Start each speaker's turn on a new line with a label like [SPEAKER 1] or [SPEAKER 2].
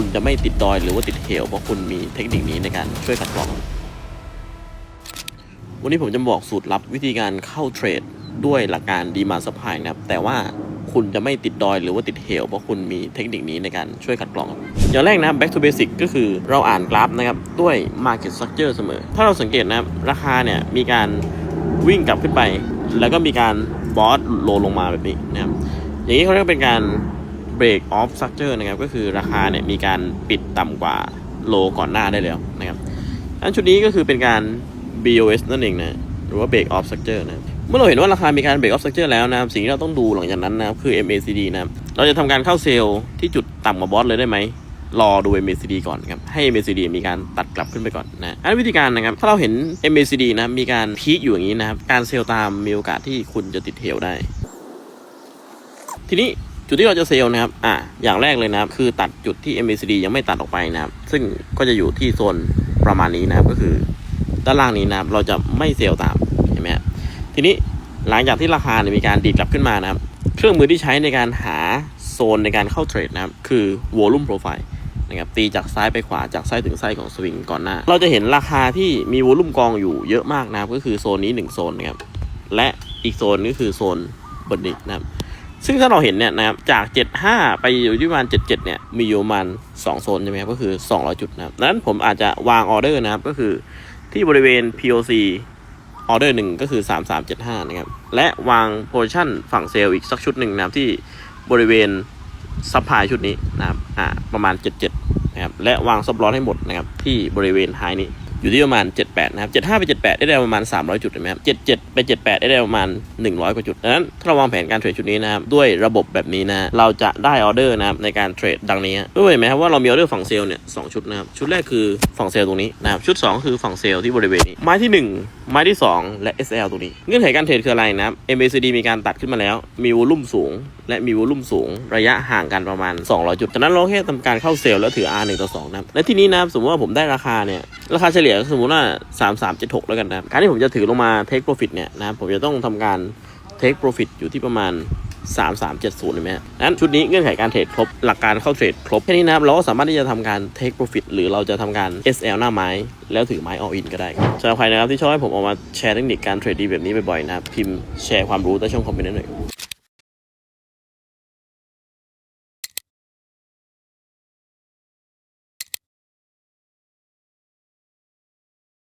[SPEAKER 1] คุณจะไม่ติดดอยหรือว่าติดเหวเพราะคุณมีเทคนิคนี้ในการช่วยขัดกรอง วันนี้ผมจะบอกสูตรลับวิธีการเข้าเทรดด้วยหลักการดีมาส p ายนะครับ แต่ว่าคุณจะไม่ติดดอยหรือว่าติดเหวเพราะคุณมีเทคนิคนี้ในการช่วยขัดกรอง อย่างแรกนะ back to basic ก็คือเราอ่านกราฟนะครับ ด้วย market structure เสมอ ถ้าเราสังเกตนะครับ ราคาเนี่ยมีการวิ่งกลับขึ้นไป แล้วก็มีการบอสโลลงมาแบบนี้นะครับอย่างนี้เขาเรียกเป็นการ break off structure นะครับก็คือราคาเนี่ยมีการปิดต่ำกว่าโลก่อนหน้าได้แล้วนะครับอันชุดนี้ก็คือเป็นการ BOS นั่นเองนะหรือว่า break off structure นะเมื่อเราเห็นว่าราคามีการ break off structure แล้วนะครับสิ่งที่เราต้องดูหลังจากนั้นนะครับคือ MACD นะครับเราจะทำการเข้าเซลล์ที่จุดต่ำกว่าบอสเลยได้ไหมรอดู MACD ก่อนครับ ให้ MACD มีการตัดกลับขึ้นไปก่อนนะอันวิธีการนะครับ ถ้าเราเห็น MACD นะมีการพีคอยู่อย่างนี้นะครับ การเซลล์ตามมีโอกาสที่คุณจะติดเทลได้ ทีนี้ จุดที่เราจะเซลล์นะครับ อะอย่างแรกเลยนะครับ คือตัดจุดที่ MACD ยังไม่ตัดออกไปนะครับ ซึ่งก็จะอยู่ที่โซนประมาณนี้นะครับ ก็คือด้านล่างนี้นะครับ เราจะไม่เซลล์ตาม เห็นไหมครับทีนี้หลังจากที่ราคาเนี่ยมีการดีดกลับขึ้นมานะครับ เครื่องมือที่ใช้ในการหาโซนในการเข้าเทรดนะครับ คือ volume profile นะครับ ตีจากซ้ายไปขวา จากไส้ถึงไส้ของสวิงก่อนหน้า เราจะเห็นราคาที่มีวอลุ่มกองอยู่เยอะมากนะครับ ก็คือโซนนี้หนึ่งโซนนะครับ และอีกโซนก็คือโซนบนนี้นะครับ ซึ่งถ้าเราเห็นเนี่ยนะครับจาก 75 ไปอยู่ที่ประมาณ 77 เนี่ยมีอยู่ประมาณ2โซนใช่ไหมครับก็คือ 200 จุดนะครับดังนั้นผมอาจจะวางออเดอร์นะครับก็คือที่บริเวณ POC ออเดอร์หนึ่งก็คือ 3375 นะครับ และวางโพซิชั่นฝั่งเซลล์อีกสักชุดหนึ่งนะครับที่บริเวณซัพพลายชุดนี้นะครับอ่าประมาณ 77 นะครับ และวางซับลอสให้หมดนะครับที่บริเวณไฮนี้ อยู่ที่ประมาณ 78 นะครับ 75 ไป 78 ได้ได้ประมาณ 300 จุดเห็นไหมครับ 77 ไป 78ได้ได้ประมาณ 100 กว่าจุดดังนั้นถ้าเราวางแผนการเทรดชุดนี้นะครับ ด้วยระบบแบบนี้นะ เราจะได้ออเดอร์นะครับในการเทรดดังนี้ด้วยเห็นไหมครับว่าเรามีออเดอร์ฝั่งเซลล์เนี่ยสองชุดนะครับ ชุดแรกคือฝั่งเซลล์ตรงนี้นะครับ ชุด 2 คือฝั่งเซลล์ที่บริเวณนี้ ไม้ที่ 1 ไม้ที่ 2 และ SL ตรงนี้ เงื่อนไขการเทรดคืออะไรนะครับ MACD มีการตัดขึ้นมาแล้ว มีวอลุ่มสูง และมีวอลุ่มสูง ระยะห่างกันประมาณ 200 จุดจากนั้นเราแค่ทำการเข้าเซลล์แล้วถือ R 1ต่อ2นะครับและที่นี้นะครับสมมติว่าผมได้ราคาเนี่ย ราคาเฉลี่ยสมมติว่า3376แล้วกันนะการที่ผมจะถือลงมา take profit เนี่ยนะครับผมจะต้องทำการ take profit อยู่ที่ประมาณ3370เห็นไหมฮะนั้นชุดนี้เงื่อนไขการเทรดครบ หลักการเข้าเทรดครบ แค่นี้นะครับ เราก็สามารถที่จะทำการ take profit หรือเราจะทำการ SL หน้าไม้ แล้วถือไม้ all in ก็ได้สำหรับใครนะครับที่ชอบให้ผมออกมาแชร์เทคนิคการเทรดดีแบบนี้บ่อยๆนะครับพิมพ์แชร์ความรู้ใต้ช่องคอมเมนต์ได้หน่อย